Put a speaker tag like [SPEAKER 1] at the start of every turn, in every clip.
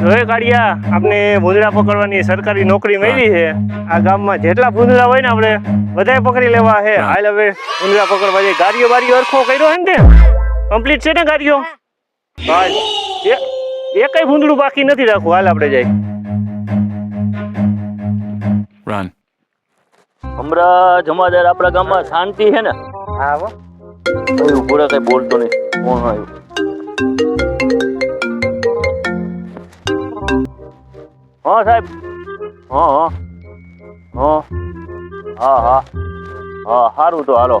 [SPEAKER 1] હવે કાઢ્યા આપણે ભૂંદડા પકડવાની સરકારી નોકરી મળી છે. આ ગામમાં જેટલા ભૂંદડા હોય ને આપણે બધાય પકડી લેવા છે. હાલ હવે ભૂંદડા પકડવા જઈએ ગાડીઓ બારીઓ અરખો કર્યો હે ને કમ્પ્લીટ છે ને ગાડીઓ? હાલ. એ એ કઈ ભૂંદડું બાકી નથી રાખવું. હાલ આપણે જાય
[SPEAKER 2] Run.
[SPEAKER 3] હમણાં જમાદાર આપણા ગામમાં શાંતિ છે ને
[SPEAKER 1] હા હો.
[SPEAKER 3] ઊભો રહે કઈ બોલતો નહીં. કોણ આવ્યું? હા સાહેબ. હા હા. હા. હા હા. હા સારું તો હાલો.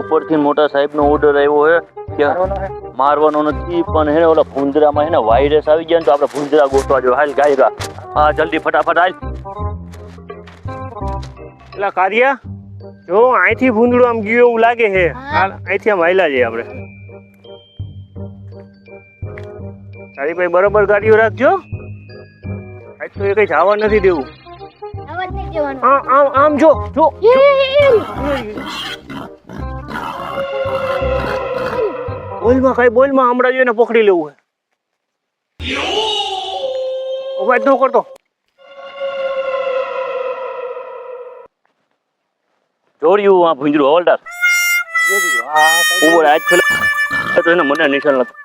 [SPEAKER 3] ઉપરથી મોટા સાહેબનો ઓર્ડર આવ્યો છે કે મારવાનો નથી પણ હે ઓલા ભૂંદરામાં હે ને વાયરસ આવી ગયા ને તો આપણે ભૂંદરા ગોતવા જો હાલ ગાયગા. હા જલ્દી ફટાફટ હાલ
[SPEAKER 1] એટલે કાઢિયા જો અહીંથી ભૂંદડું આમ ગયું એવું લાગે છે હાલ અહીંથી આમ હાલ્યા જઈએ આપણે તારી ભાઈ બરોબર ગાડીઓ રાખજો આજ તો એ કઈ જવા નથી દેવું
[SPEAKER 4] અવાજ નહીં દેવાનો
[SPEAKER 1] આમ આમ આમ જો જો બોલમાં કઈ બોલમાં હમણાં જોઈને પકડી લેવું હે અવાજ ન કરતો.
[SPEAKER 3] જોડ્યું આ ભૂંજરું હવલદાર ઉપર આજ પેલા તો એને મને નિશાન નથી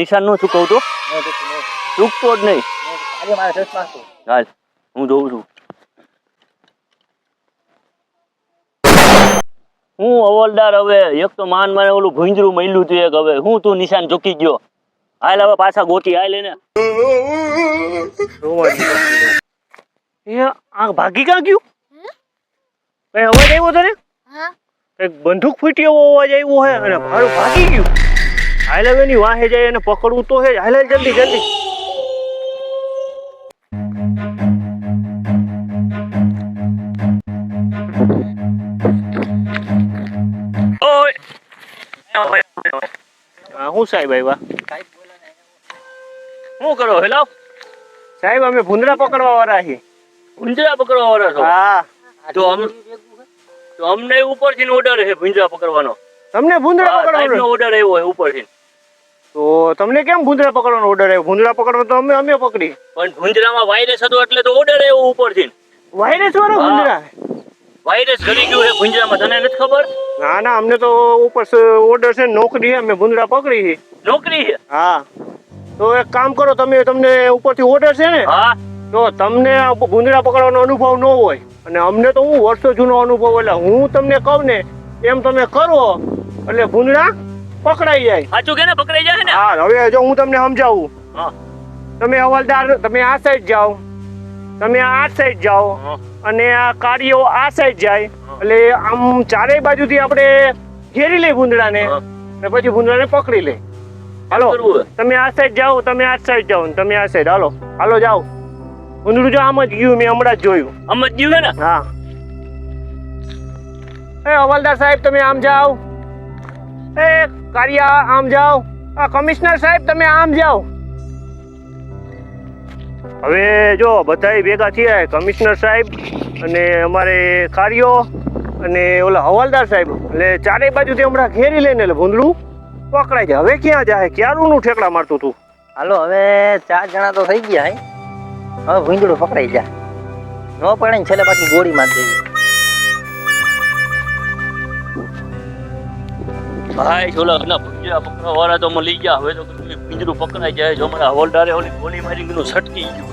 [SPEAKER 3] નિશાનનું ચૂકવું તો? ચૂકતો જ નહીં. હું જોઉં છું. હું અવલદાર હવે એક તો માન માને ઓલું ભૂંજરું મળ્યું તું એક હવે. હું તું નિશાન ચૂકી ગયો. હાલ હવે પાછા ગોતી હાલ એને.
[SPEAKER 1] એ આ ભાગી ક્યાં ગયું? કઈ અવાજ આવ્યો તને? કંઈક બંદૂક ફૂટી એવો અવાજ આવ્યો હે? અને મારું ભાગી ગયું. હાલ હવે એની વાહે જાય એને પકડવું તો હે. હાલ જલ્દી જલ્દી. હા સાહેબ આવ્યા?
[SPEAKER 3] શું કરો? હેલો?
[SPEAKER 1] સાહેબ અમે ભૂંદડા પકડવા વાળા છીએ.
[SPEAKER 3] ભૂંદડા પકડવા વાળા છો?
[SPEAKER 1] હા.
[SPEAKER 3] તો અમ તો અમને ઉપરથી ઓર્ડર છે ભૂંદડા પકડવાનો.
[SPEAKER 1] તમને ભૂંદડા પકડવાનો?
[SPEAKER 3] ઓર્ડર આવ્યો છે ઉપરથી.
[SPEAKER 1] તો તમને કેમ ભૂંદડા પકડવાનો ઓર્ડર આવ્યો? ભૂંદડા પકડવાનો તો અમે અમે પકડી.
[SPEAKER 3] પણ ભૂંજરામાં વાયરસ હતો એટલે તો ઓર્ડર આવ્યો ઉપરથી.
[SPEAKER 1] વાયરસ વાળો. ભૂંદડા?
[SPEAKER 3] વાયરસ ઘડી ગયું છે ભૂંદડામાં. તને નથી ખબર?
[SPEAKER 1] ના ના અમને તો ઉપર ઓર્ડર છે નોકરી છે અમે ભૂંદડા પકડી છે.
[SPEAKER 3] નોકરી છે?
[SPEAKER 1] હા. તો એક કામ કરો તમે તમને ઉપરથી ઓર્ડર છે ને
[SPEAKER 3] હા.
[SPEAKER 1] તો તમને ભૂંદડા પકડવાનો અનુભવ ન હોય. અને અમને તો હું વર્ષો જૂનો અનુભવ એટલે હું તમને કહું ને એમ તમે કરો એટલે ભૂંદડા પકડાઈ જાય.
[SPEAKER 3] સાચું કે ને? પકડાઈ જાય ને?
[SPEAKER 1] હા હવે જો હું તમને સમજાવું.
[SPEAKER 3] હા.
[SPEAKER 1] તમે હવાલદાર તમે આ સાઈડ જાઓ. તમે આ સાઈડ જાઓ.
[SPEAKER 3] હા.
[SPEAKER 1] અને આ કાર્યો આ સાઈડ જાય એટલે આમ ચારેય બાજુથી આપણે ઘેરી લઈ ભૂંદડાને ને પછી ભૂંદડાને પકડી લે. હાલો તમે આ સાઈડ જાઓ તમે આ સાઈડ જાઓ તમે આ સાઈડ હાલો હાલો જાઓ. ભૂંદડું જો આમ જ ગયું મેં હમણાં જ જોયું.
[SPEAKER 3] આમ જ ગયું ને?
[SPEAKER 1] હા. એ હવાલદાર સાહેબ તમે આમ જાઓ. એ કારિયા આમ જાઓ. આ કમિશનર સાહેબ તમે આમ જાઓ. હવે જો બધાય ભેગા થયા કમિશનર સાહેબ અને અમારે કાર્યો અને ઓલા હવાલદાર સાહેબ. એટલે ચારેય બાજુથી હમણાં ઘેરી લઈને એટલે ભૂંદડું પકડાઈ જાય. હવે ક્યાં જાય? ક્યારનું ઠેકડા મારતું તું?
[SPEAKER 5] હાલો, હવે ચાર જણા તો થઈ ગયા હવે ભૂંદડું પકડાઈ જાય. ન પડે ને છેલ્લે પાછી ગોળી મારી દેવી.
[SPEAKER 3] ભાઈ ઓલા ઘણા ભૂંજ્યા પકડા વાળા તો મળી ગયા. હવે તો પિંજરું પકડાઈ જાય જો મને હવલદારે ઓલી ગોલી મારી ગયું છટકી ગયું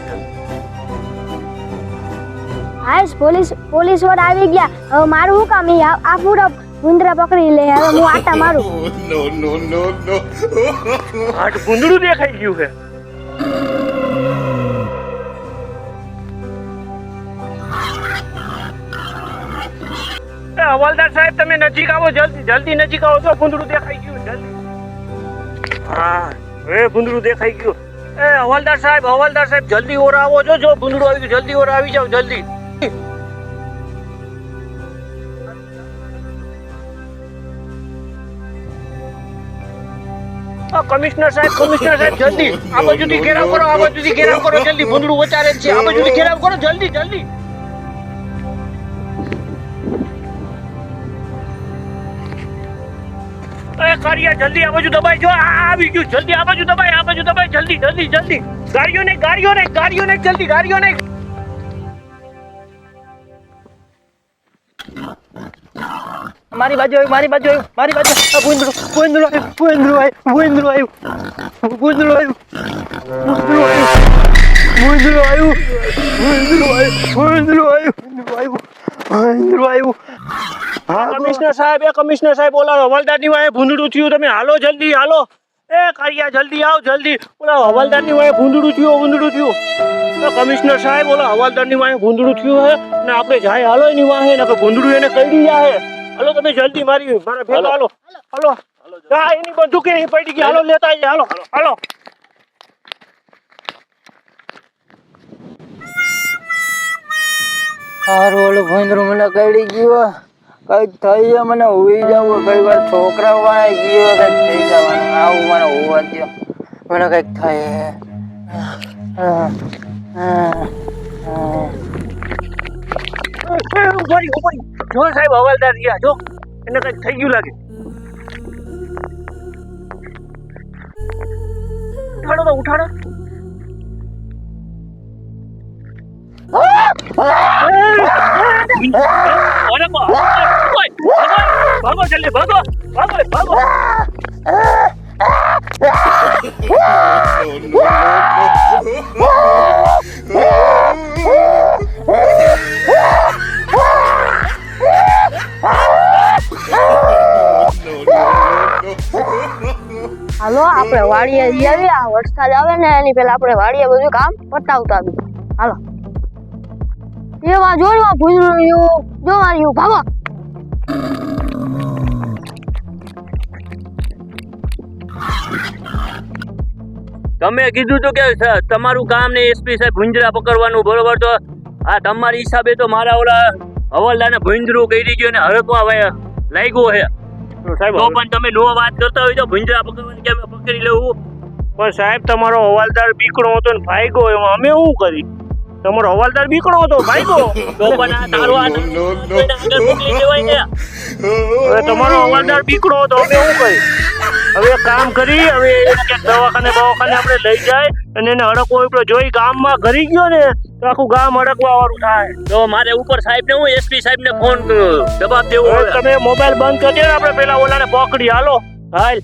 [SPEAKER 4] હાઈસ પોલીસ પોલીસવાળા આવી ગયા. હવે મારું શું કામ? આ પૂરા ભૂંદરા પકડી લે. હવે હું આટા મારું.
[SPEAKER 1] આઠ ભૂંદડું દેખાઈ ગયું છે. એ હવાલદાર સાહેબ તમે નજીક આવો જલ્દી જલ્દી નજીક આવો. તો ભૂંદડું દેખાઈ ગયું જલ્દી. હા એ ભૂંદડું દેખાઈ ગયું. એ હવાલદાર સાહેબ હવાલદાર સાહેબ જલ્દી ઓર આવો. જો જો ભૂંદડું આવી ગયું જલ્દી ઓર આવી જાઓ જલ્દી. કમિશનર સાહેબ કમિશનર સાહેબ જલ્દી. આ બાજુથી ઘેરાવ કરો આ બાજુથી ઘેરાવ કરો જલ્દી. ભૂંડડું વચારે છે. આ બાજુથી ઘેરાવ કરો જલ્દી જલ્દી. કારિયા જલ્દી આ બાજુ દબાઈ. જો આ આવી ગયું. જલ્દી આ બાજુ દબાઈ, આ બાજુ દબાઈ. જલ્દી જલ્દી જલ્દી. ગાડીઓ ને ગાડીઓ ને ગાડીઓ ને જલ્દી ગાડીઓ ને
[SPEAKER 5] મારી બાજુ આવ્યું, મારી બાજુ આવ્યું, મારી બાજુ આ ભૂંદડું ભૂંદડું આવ્યું ભૂંદડું આવ્યું. ભૂંદડું આવ્યું ભૂંદડું આવ્યું ભૂંદડું આવ્યું ભૂંદડું આવ્યું ભૂંદડું આવ્યું ભૂંદડું આવ્યું ભૂંદડું આવ્યું.
[SPEAKER 1] કમિશનર સાહેબ એ કમિશનર સાહેબ ઓલા હવાલદારની વાય ભૂંડડું થયું. તમે હાલો જલ્દી હાલો. એ કારિયા જલ્દી આવ જલ્દી. ઓલા હવાલદારની વાય ભૂંડડું થયું ભૂંડડું થયું. કમિશનર સાહેબ ઓલા હવાલદારની વાય ભૂંડડું થયું હે? ને આપણે જાય હાલો એની વાહે ને ભૂંડડું એને કઈ જાય હાલો તમે જલ્દી મારી મારા ભેગા હાલો. હાલો. હા એની બંદૂક એની પડી ગઈ. હાલો લેતા આવી હાલો હાલો.
[SPEAKER 5] હારું ઓલું ભૂંદરું મને કઈડી ગયું કંઈક થઈ જાય મને હોઈ જવું કઈ વાર છોકરા વાય ગયો કંઈક થઈ જવાનું આવું મને હોવા દો મને કંઈક થાય.
[SPEAKER 1] જો સાહેબ હવાલદાર રહ્યા જો એને કંઈક થઈ ગયું લાગે ઉઠાડો તો ઉઠાડો અરે ભાગો જલ્દી, ભાગો ભાગો ભાગો.
[SPEAKER 4] હાલો, આપણે વાડીએ જઈ આ વરસાદ આવે ને એની પેલા આપણે વાડીએ બધું કામ પતાવતા બી હાલો. એમાં જોયું ભૂંજરું જો માર્યું ભાગો.
[SPEAKER 3] તમે કીધું તો કે તમારું કામ ને એસપી સાહેબ ભૂંજરા પકડવાનું બરોબર? તો આ તમારી હિસાબે તો મારા ઓલા હવાલદારને ભૂંજરું કરી ગયું ને હડકવા લાગ્યો લાગ્યું છે
[SPEAKER 1] સાહેબ
[SPEAKER 3] તો પણ તમે નો વાત કરતા હોય તો ભૂંજરા પકડવાની કે અમે પકડી લેવું?
[SPEAKER 1] પણ સાહેબ તમારો હવાલદાર બીકણો હતો ને ભાગ્યો એમાં. અમે શું કરી? તમારો હવાલદાર બીકણો હતો ભાગ્યો?
[SPEAKER 3] તો પણ આ તારો આ
[SPEAKER 1] તમારો હવાલદાર બીકણો હતો અમે શું કરી? હવે કામ કરી હવે દવાખાને દવાખાને આપણે લઈ જાય અને એને હડકવો હોય જોઈ ગામમાં ઘરી ગયો ને તો આખું ગામ હડકવા વાળું થાય.
[SPEAKER 3] તો મારે ઉપર સાહેબ ને હું એસપી સાહેબ ને ફોન દબાવ દેવો
[SPEAKER 1] તમે મોબાઈલ બંધ કરી દે આપણે પેલા ઓલાને પકડી હાલો. હાલ.